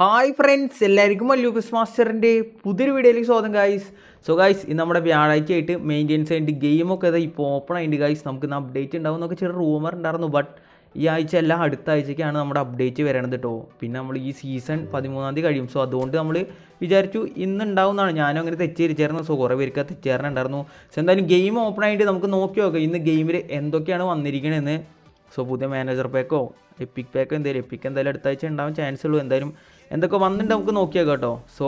Hi friends എല്ലാവർക്കും മല്ലൂക്കസ് മാസ്റ്ററിന്റെ പുതിയൊരു വീഡിയോയിലേക്ക് സ്വാഗതം ഗൈസ് സോ ഗൈസ് ഇന്ന് നമ്മുടെ വ്യാഴാഴ്ച ആയിട്ട് മെയിന്റെനൻസ് ആയിട്ട് ഗെയിമൊക്കെ ഇതാ ഇപ്പോൾ ഓപ്പൺ ആയിട്ട് ഗൈസ് നമുക്ക് ഇന്ന് അപ്ഡേറ്റ് ഉണ്ടാവും എന്നൊക്കെ ചെറിയ റൂമർ ഉണ്ടായിരുന്നു ബട്ട് ഈ ആഴ്ച അല്ല അടുത്ത ആഴ്ചയ്ക്കാണ് നമ്മുടെ അപ്ഡേറ്റ് വരണത് കേട്ടോ പിന്നെ നമ്മൾ ഈ സീസൺ പതിമൂന്നാം തീയതി കഴിയും. സോ അതുകൊണ്ട് നമ്മൾ വിചാരിച്ചു ഇന്ന് ഉണ്ടാവുന്നതാണ് ഞാനും അങ്ങനെ തെറ്റിദ്ധരിച്ചായിരുന്നു. സോ കുറേ പേർക്ക് തെറ്റിദ്ധാരണ സോ എന്തായാലും ഗെയിം ഓപ്പൺ ആയിട്ട് നമുക്ക് നോക്കി നോക്കാം. ഇന്ന് ഗെയിമിൽ എന്തൊക്കെയാണ് വന്നിരിക്കണതെന്ന് സോ പുതിയ മാനേജർ പാക്കോ എപ്പിക് പാക്കോ എന്തായാലും എപ്പിക് എന്തായാലും അടുത്ത ആഴ്ച ഉണ്ടാവാൻ ചാൻസ് ഉള്ളൂ. എന്തായാലും എന്തൊക്കെ വന്നിട്ടുണ്ട് നമുക്ക് നോക്കിയാൽ കേട്ടോ. സോ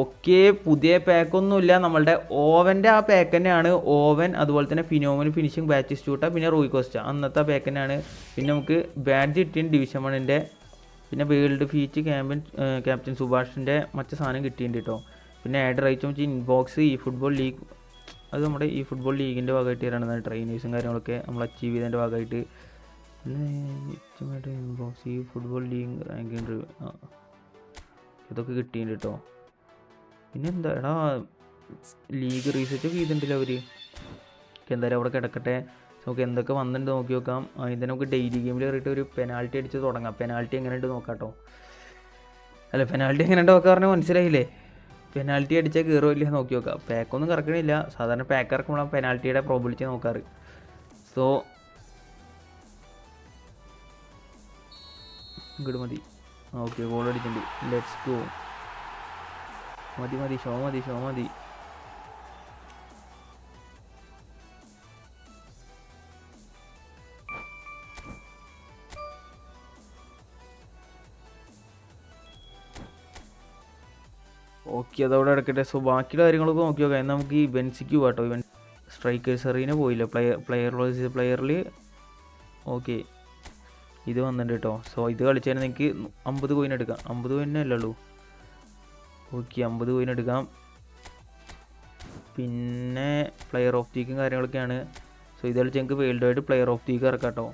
ഓക്കെ പുതിയ പാക്കൊന്നുമില്ല നമ്മളുടെ ഓവന്റെ ആ പാക്ക് തന്നെയാണ്. ഓവൻ അതുപോലെ തന്നെ ഫിനോമിന് ഫിനിഷിംഗ് ബാച്ച് സ്റ്റൂട്ട പിന്നെ റൂയി കോസ്റ്റ. അന്നത്തെ പാക്ക് തന്നെയാണ്. പിന്നെ നമുക്ക് ബാഡ്ജ് കിട്ടിയ ഡിവിഷൻ വണ്ണിന്റെ പിന്നെ വേൾഡ് ഫീച്ച് ക്യാമ്പൻ ക്യാപ്റ്റൻ സുഭാഷിന്റെ മറ്റു സാധനം കിട്ടിയിട്ടുണ്ട് കേട്ടോ. പിന്നെ ആഡ് റൈറ്റ് വെച്ച് ഇൻബോക്സ് ഈ ഫുട്ബോൾ ലീഗ് അത് നമ്മുടെ ഈ ഫുട്ബോൾ ലീഗിന്റെ ഭാഗമായിട്ട് വരണം. ട്രെയിനേഴ്സും കാര്യങ്ങളൊക്കെ നമ്മൾ അച്ചീവ് ചെയ്തതിന്റെ ഭാഗമായിട്ട്. ഇഷ്ടമായിട്ട് ഇൻബോക്സ് ഈ ഫുട്ബോൾ ലീഗ് റാങ്കിങ് ഇതൊക്കെ കിട്ടിയിട്ടുണ്ട് കേട്ടോ പിന്നെ എന്താ എടാ ലീഗ് റീസെർച്ച് ഒക്കെ ചെയ്തിട്ടുണ്ടല്ലോ അവർ എന്തായാലും അവിടെ കിടക്കട്ടെ. നമുക്ക് എന്തൊക്കെ വന്നിട്ടുണ്ട് നോക്കി നോക്കാം. ഇതിനെ നമുക്ക് ഡെയിലി ഗെയിമിൽ കയറിയിട്ട് ഒരു പെനാൾട്ടി അടിച്ച് തുടങ്ങാം. പെനാൽറ്റി എങ്ങനെയുണ്ട് നോക്കാം കേട്ടോ അല്ല പെനാൽറ്റി എങ്ങനെയുണ്ട് നോക്കാൻ പറഞ്ഞാൽ മനസ്സിലായില്ലേ? പെനാൾട്ടി അടിച്ചാൽ കയറുമില്ല നോക്കി നോക്കാം. പാക്കൊന്നും കറക്കണില്ല. സാധാരണ പാക്ക് ഇറക്കുമ്പോഴാണ് പെനാൽറ്റിയുടെ പ്രോബിലിറ്റി നോക്കാറ്. സോ ഇങ്ങോട്ട് മതി. ഓക്കെ ഗോൾ അടിച്ചിട്ടുണ്ട്. ലെറ്റ്സ് ഗോ മതി മതി ഷോ മതി ഷോ മതി. ഓക്കെ അതവിടെ അടക്കട്ടെ സോ ബാക്കിയുള്ള കാര്യങ്ങളൊക്കെ നോക്കി നോക്കാം എന്നാൽ നമുക്ക് ഈ ബെൻസിക്ക് പോകാട്ടോ ഇവൻ സ്ട്രൈക്കേഴ്സ് അറിയുന്ന പോയില്ല? പ്ലെയർ പ്ലെയർ പ്ലെയറിൽ ഓക്കെ ഇത് വന്നിട്ടുണ്ട് കേട്ടോ സോ ഇത് കളിച്ചാൽ എനിക്ക് അമ്പത് കോയിൻ എടുക്കാം. അമ്പത് കോയിനേ അല്ലുള്ളൂ. ഓക്കെ അമ്പത് കോയിൻ എടുക്കാം. പിന്നെ പ്ലെയർ ഓഫ് ദീക്കും കാര്യങ്ങളൊക്കെയാണ്. സോ ഇത് കളിച്ച് എനിക്ക് world wide player of the week ഇറക്കാം കേട്ടോ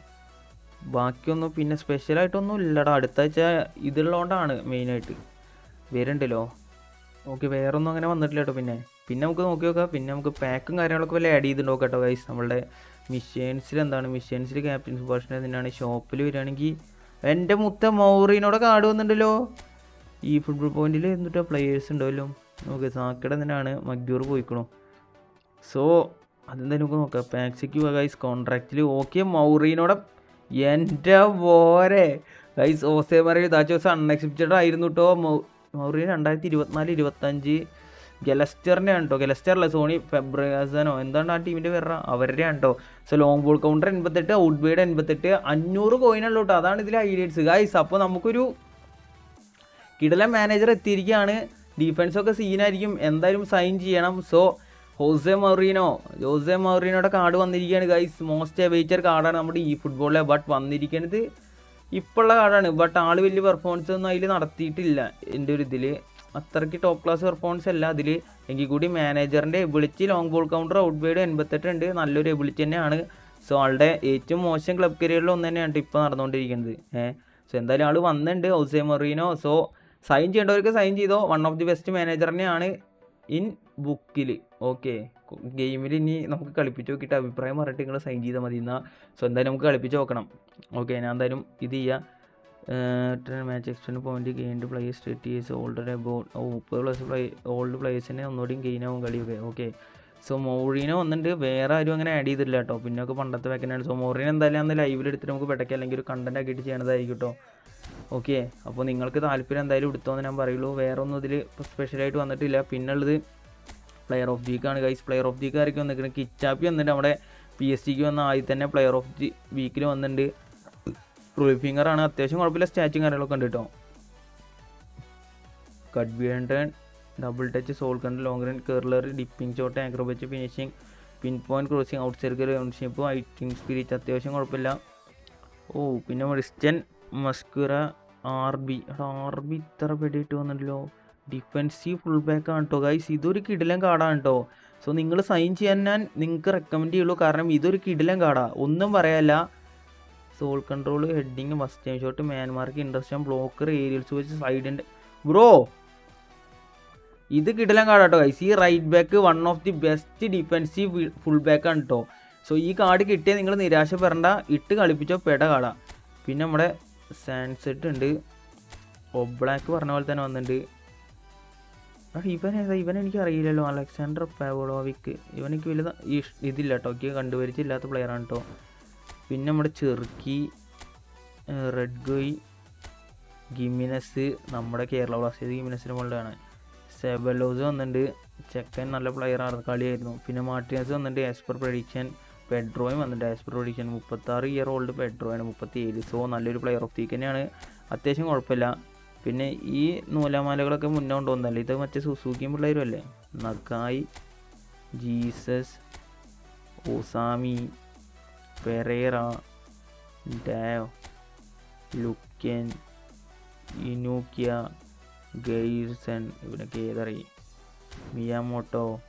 ബാക്കിയൊന്നും പിന്നെ സ്പെഷ്യലായിട്ടൊന്നും ഇല്ലടാ. അടുത്ത ആഴ്ച ഇതുള്ളതുകൊണ്ടാണ് മെയിനായിട്ട് വരുന്നുണ്ടല്ലോ ഓക്കെ വേറെ ഒന്നും അങ്ങനെ വന്നിട്ടില്ല കേട്ടോ പിന്നെ. പിന്നെ നമുക്ക് നോക്കി നോക്കാം. പിന്നെ നമുക്ക് പാക്കും കാര്യങ്ങളൊക്കെ വല്ല ആഡ് ചെയ്തിട്ടുണ്ടോ കേട്ടോ ഗൈസ് നമ്മളുടെ മിഷൻസിൽ എന്താണ് മിഷൻസിൽ ക്യാപ്റ്റൻ സുഭാഷിന്റെ തന്നെയാണ്. ഷോപ്പിൽ വരികയാണെങ്കിൽ എന്റെ മുത്ത മൗറീനോടെ കാർഡ് വന്നിട്ടുണ്ടല്ലോ. ഈ ഫുട്ബോൾ പോയിന്റിൽ എന്നിട്ട് പ്ലെയേഴ്സ് ഉണ്ടാവല്ലോ. നമുക്ക് സാക്കട തന്നെയാണ് മഗ്യൂർ പോയിക്കണു. സോ അതെന്തായാലും നമുക്ക് നോക്കാം. പാക്സിക്ക് ഗൈസ് കോൺട്രാക്റ്റിൽ ഓക്കെ മൗറീനോടെ എന്റെ പോരെ ഗൈസ് ഓസേ മറിയ ദാച്ചോസ് അൺഎക്സ്പെക്റ്റഡ് ആയിരുന്നു കേട്ടോ മൗ മൗറീൻ രണ്ടായിരത്തി ഇരുപത്തിനാല് ഇരുപത്തഞ്ച് ആണ് കേട്ടോ ഗലസ്റ്ററല്ല സോണി ഫെബ്രസനോ എന്താണ് ആ ടീമിന്റെ പേര്? അവരുടെ കേട്ടോ സോ ലോങ് ബോൾ കൗണ്ടർ എൺപത്തെട്ട് ഔട്ട് ബൈഡ് എൺപത്തെട്ട് അഞ്ഞൂറ് കോയിനുള്ളൂ കേട്ടോ അതാണ് ഇതിലെ ഹൈലൈറ്റ്സ് ഗൈസ് അപ്പോൾ നമുക്കൊരു കിടല മാനേജർ എത്തിയിരിക്കുകയാണ്. ഡിഫൻസൊക്കെ സീനായിരിക്കും എന്തായാലും സൈൻ ചെയ്യണം. സോ ഹോസെ മൗറീനോ ജോസെ മൗറീനോയുടെ കാർഡ് വന്നിരിക്കുകയാണ് ഗൈസ് മോസ്റ്റ് എവേറ്റർ കാർഡാണ് നമ്മുടെ ഈ ഫുട്ബോളിലെ ബട്ട് വന്നിരിക്കുന്നത് ഇപ്പോഴുള്ള കാർഡാണ് ബട്ട് ആൾ വലിയ പെർഫോമൻസ് ഒന്നും അതിൽ നടത്തിയിട്ടില്ല. എന്റെ ഒരു ഇതിൽ അത്രയ്ക്ക് ടോപ്പ് ക്ലാസ് പെർഫോമൻസ് അല്ല. അതിൽ എങ്കിൽ കൂടി മാനേജറിന്റെ ability long ball counter out wide എൺപത്തെട്ട് ഉണ്ട്. നല്ലൊരു എബിലിറ്റി തന്നെയാണ്. സോ ആളുടെ ഏറ്റവും മോശം ക്ലബ് കരിയറിൽ ഒന്ന് തന്നെയാണ് ഇപ്പോൾ നടന്നുകൊണ്ടിരിക്കുന്നത്. ഏഹ് സോ എന്തായാലും ആൾ വന്നിട്ടുണ്ട്. ഹൗസെ മൊറീനോ സോ സൈൻ ചെയ്യേണ്ടവർക്ക് സൈൻ ചെയ്തോ. One of the best manager തന്നെയാണ് ഇൻ ബുക്കിൽ ഓക്കെ ഗെയിമിൽ ഇനി നമുക്ക് കളിപ്പിച്ച് നോക്കിയിട്ട് അഭിപ്രായം പറഞ്ഞിട്ട് നിങ്ങൾ സൈൻ ചെയ്താൽ മതി എന്നാൽ സോ എന്തായാലും നമുക്ക് കളിപ്പിച്ച് നോക്കണം. ഓക്കെ ഞാൻ എന്തായാലും ഇത് ചെയ്യാം. Match extend point gained players it is older about മുപ്പത് പ്ലസ് പ്ലേ ഓൾഡ് പ്ലേയേഴ്സിനെ ഒന്നുകൂടി ഗെയിൻ ആവും കളിയൊക്കെ. ഓക്കെ സോ മൗറീനോ വന്നിട്ട് വേറെ ആരും അങ്ങനെ ആഡ് ചെയ്തില്ല കേട്ടോ പിന്നെ ഒക്കെ പണ്ടത്തെ വെക്കനാണ് സോ മൗറീൻ എന്തായാലും അന്ന് ലൈവിൽ എടുത്തിട്ട് നമുക്ക് പെട്ടയ്ക്ക് അല്ലെങ്കിൽ ഒരു കണ്ടന്റ് ആക്കിയിട്ട് ചെയ്യണതായിരിക്കും കേട്ടോ ഓക്കെ അപ്പോൾ നിങ്ങൾക്ക് താല്പര്യം എന്തായാലും എടുത്തോന്ന് ഞാൻ പറയുള്ളൂ. വേറെ ഒന്നും ഇതിൽ സ്പെഷ്യലായിട്ട് വന്നിട്ടില്ല. പിന്നെ പിന്നുള്ളത് പ്ലെയർ ഓഫ് ദി വീക്കാണ് ഗൈസ് പ്ലെയർ ഓഫ് ദി വീക്കായിരിക്കും വന്നിരിക്കുന്നത് കിച്ചാപ്പി വന്നിട്ട് നമ്മുടെ പി എസ് ജിക്ക് വന്ന ആദ്യം തന്നെ പ്ലെയർ ഓഫ് ദി വീക്കിൽ വന്നിട്ടുണ്ട് റൂൾ ഫിംഗർ ആണ്. അത്യാവശ്യം കുഴപ്പമില്ല. സ്റ്റാച്ചും കാര്യങ്ങളൊക്കെ ഉണ്ട് കേട്ടോ cut behind double touch sole കണ്ട് long run curler dipping shot വെച്ച് finishing pin point crossing out side ഓൺഷിപ്പ് ഐറ്റിംഗ് സ്പിരിറ്റ് അത്യാവശ്യം കുഴപ്പമില്ല. ഓ പിന്നെ ക്രിസ്ത്യൻ മസ്കുറ ആർ ബി ആർ ബി ഇത്ര പെടിയിട്ട് വന്നിട്ടല്ലോ. ഡിഫൻസീവ് ഫുൾ ബാക്ക് ആണ് കേട്ടോ ഗൈസ് ഇതൊരു കിടിലം കാർഡാണ് കേട്ടോ സോ നിങ്ങൾ സൈൻ ചെയ്യാൻ ഞാൻ നിങ്ങൾക്ക് റെക്കമെൻഡ് ചെയ്യുള്ളൂ. കാരണം ഇതൊരു കിടിലം കാർഡാണ് ഒന്നും പറയാല്ല sole control heading first time shot man mark interest blocker aerials വെച്ച് സൈഡിന്റെ ബ്രോ ഇത് കിടലാൻ കാർഡ് കേട്ടോ ഗൈസ് ഈ right back one of the best defensive full back ആണ് കേട്ടോ സോ ഈ കാർഡ് കിട്ടിയാൽ നിങ്ങൾ നിരാശപ്പെടേണ്ട ഇട്ട് കളിപ്പിച്ചോ പെട കാർഡാണ് പിന്നെ നമ്മുടെ സാൻസെറ്റ് ഉണ്ട്. ഒബ്ലാക്ക് പറഞ്ഞ പോലെ തന്നെ വന്നിട്ടുണ്ട് ഇവൻ ഏതാ? ഇവൻ എനിക്ക് അറിയില്ലല്ലോ അലക്സാണ്ടർ പാവോളോവിക്ക് ഇവനെനിക്ക് വലുത് ഇഷ്ട ഇതില്ല കേട്ടോ കണ്ടുപരിച്ചില്ലാത്ത പ്ലെയറാണ് കേട്ടോ പിന്നെ നമ്മുടെ ചെറുക്കി റെഡ് ഗോയ് ഗിമിനസ് നമ്മുടെ കേരള ബ്ലാസ്റ്റേഴ്സ് ഗിമിനസിന് മുകളിലാണ്. സെബലോസ് വന്നിട്ടുണ്ട്. ചെക്കൻ നല്ല പ്ലെയർ ആണ്. കളിയായിരുന്നു. പിന്നെ മാർട്ടിനസ് വന്നിട്ടുണ്ട്. ആസ് പെർ പ്രഡിക്ഷൻ പെഡ്രോയും വന്നിട്ടുണ്ട്. ആസ് പെർ പ്രഡിക്ഷൻ മുപ്പത്താറ് ഇയർ ഓൾഡ് പെഡ്രോയാണ് മുപ്പത്തി ഏഴ് സോ നല്ലൊരു പ്ലെയർ ഓഫ് ദി തന്നെയാണ്. അത്യാവശ്യം കുഴപ്പമില്ല. പിന്നെ ഈ നൂലമാലകളൊക്കെ മുന്നേ കൊണ്ടുവന്നല്ലേ? ഇത് മറ്റേ സുസൂക്കിയും പിള്ളേരും അല്ലേ? നക്കായി ജീസസ് ഒസാമി പെരേറ ഡാവ് ലുക്കൻ ഇനൂക്കിയ ഗെയ്സൺ ഇവനൊക്കെ ഏതറിയും മിയാമോട്ടോ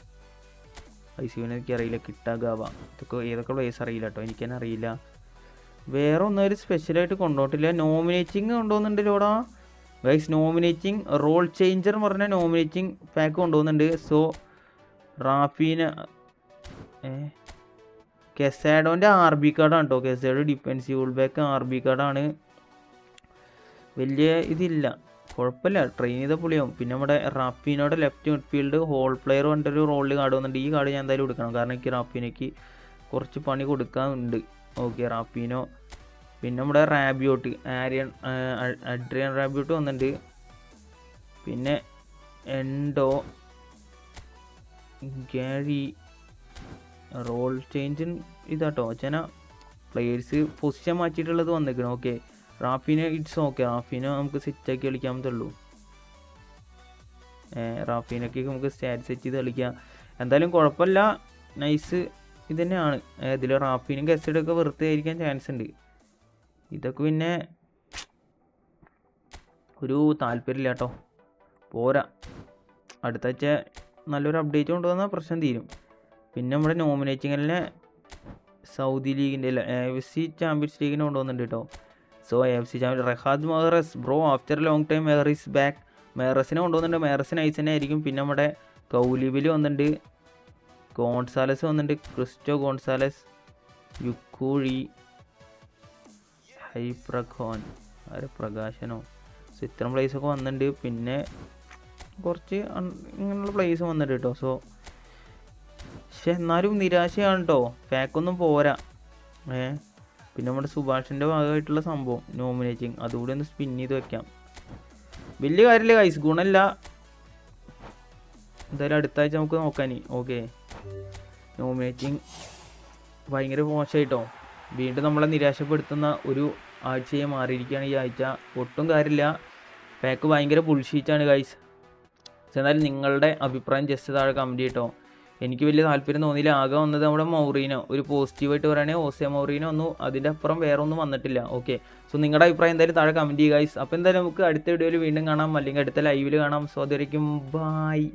ഐസിവിനെ എനിക്ക് അറിയില്ല കിട്ടാഗാവ. ഇതൊക്കെ ഏതൊക്കെ പ്ലേസ് അറിയില്ല കേട്ടോ എനിക്കെന്നെ അറിയില്ല. വേറെ ഒന്നും ഒരു സ്പെഷ്യലായിട്ട് കൊണ്ടുപോയിട്ടില്ല നോമിനേറ്റിംഗ് കൊണ്ടുപോകുന്നുണ്ടല്ലോടാ. ഗൈസ് നോമിനേറ്റിംഗ് റോൾ ചേഞ്ചർ എന്ന് പറഞ്ഞ നോമിനേറ്റിംഗ് പാക്ക് കൊണ്ടുപോകുന്നുണ്ട്. സോ റാഫീന ഏ? കെസാഡോന്റെ ആർ ബി കാർഡാണ് കേട്ടോ. Casado defensive back R B കാർഡാണ്. വലിയ ഇതില്ല. കുഴപ്പമില്ല. ട്രെയിൻ ചെയ്ത പുളിയാവും പിന്നെ നമ്മുടെ റാഫീനോടെ ലെഫ്റ്റ് മിഡ്ഫീൽഡ് ഹോൾ പ്ലെയർ പറഞ്ഞിട്ടൊരു റോളിൽ കാർഡ് വന്നിട്ടുണ്ട്. ഈ കാർഡ് ഞാൻ എന്തായാലും എടുക്കണം. കാരണം എനിക്ക് റാഫീനയ്ക്ക് കുറച്ച് പണി കൊടുക്കാനുണ്ട്. ഓക്കെ റാഫീനോ. പിന്നെ നമ്മുടെ റാബിയോട്ട് ആര്യൻ അഡ്രിയൻ റാബിയോട്ട് വന്നിട്ടുണ്ട്. പിന്നെ എൻഡോ ഗാരി റോൾ ചേഞ്ച് ഇതാട്ടോ. അച്ഛന പ്ലെയേഴ്സ് പൊസിഷൻ മാറ്റിയിട്ടുള്ളത് വന്നിരിക്കണം okay Raphinha it's okay Raphinha നമുക്ക് സെറ്റാക്കി കളിക്കാൻ ഉള്ളൂ. റാഫിനൊക്കെ നമുക്ക് സ്റ്റാറ്റ് സെറ്റ് ചെയ്ത് കളിക്കാം. എന്തായാലും കുഴപ്പമില്ല. നൈസ് ഇത് തന്നെയാണ്. ഇതിൽ റാഫിനും കസ്റ്റഡിയൊക്കെ വെറുതെ ആയിരിക്കാൻ ചാൻസ് ഉണ്ട്. ഇതൊക്കെ പിന്നെ ഒരു താല്പര്യമില്ല കേട്ടോ. പോരാ. അടുത്താഴ്ച നല്ലൊരു അപ്ഡേറ്റ് കൊണ്ടുവന്നാൽ പ്രശ്നം തീരും. പിന്നെ നമ്മുടെ നോമിനേറ്റിങ്ങിലെ സൗദി ലീഗിന്റെ അല്ല എഫ് സി ചാമ്പ്യൻസ് ലീഗിനെ കൊണ്ടുവന്നിട്ടുണ്ട് കേട്ടോ so F C champion Riyad Mahrez bro after long time Mahrez back മെഹറസിനെ കൊണ്ടുവന്നിട്ടുണ്ട്. മെഹറസിന് ഐസനെ ആയിരിക്കും. പിന്നെ നമ്മുടെ കൗലിബിൽ വന്നിട്ടുണ്ട്. ഗോൺസാലസ് വന്നിട്ടുണ്ട്. ക്രിസ്റ്റോ ഗോൺസാലസ് യുക്കൂഴി ഹൈപ്രഖോൻ. ആരെ പ്രകാശനോ? സോ ഇത്തരം പ്ലേസൊക്കെ വന്നിട്ടുണ്ട്. പിന്നെ കുറച്ച് ഇങ്ങനെയുള്ള പ്ലേസ് വന്നിട്ടുണ്ട് കേട്ടോ സോ പക്ഷെ എന്നാലും നിരാശയാണ് കേട്ടോ ഫാക്കൊന്നും പോരാ. ഏ? പിന്നെ നമ്മുടെ സുഭാഷിന്റെ ഭാഗമായിട്ടുള്ള സംഭവം നോമിനേറ്റിങ് അതുകൂടി ഒന്ന് സ്പിൻ ചെയ്ത് വെക്കാം. വലിയ കാര്യമില്ല കൈസ് ഗുണമില്ല. എന്തായാലും അടുത്ത ആഴ്ച നമുക്ക് നോക്കാൻ ഓക്കെ നോമിനേറ്റിങ് ഭയങ്കര മോശമായിട്ടോ വീണ്ടും നമ്മളെ നിരാശപ്പെടുത്തുന്ന ഒരു ആഴ്ചയെ മാറിയിരിക്കുകയാണ് ഈ ആഴ്ച. ഒട്ടും കാര്യമില്ല. പാക്ക് ഭയങ്കര ബുൾഷീറ്റാണ് ഗൈസ് എന്നാലും നിങ്ങളുടെ അഭിപ്രായം ജസ്റ്റ് താഴെ കമന്റ് ചെയ്യട്ടോ. എനിക്ക് വലിയ താല്പര്യം തോന്നിയില്ല. ആകെ വന്നത് നമ്മുടെ മൗറീനോ. ഒരു പോസിറ്റീവായിട്ട് പറയുകയാണെങ്കിൽ ഓസിയ മൗറീനോ ഒന്നും അതിന്റെ അപ്പുറം വേറെ ഒന്നും വന്നിട്ടില്ല. ഓക്കെ സോ നിങ്ങളുടെ അഭിപ്രായം എന്തായാലും താഴെ കമന്റ് ചെയ്യുക ഗൈസ് അപ്പോൾ എന്തായാലും നമുക്ക് അടുത്ത വീഡിയോയിൽ വീണ്ടും കാണാം. അല്ലെങ്കിൽ അടുത്ത ലൈവിൽ കാണാം. So അതുവരയ്ക്കും bye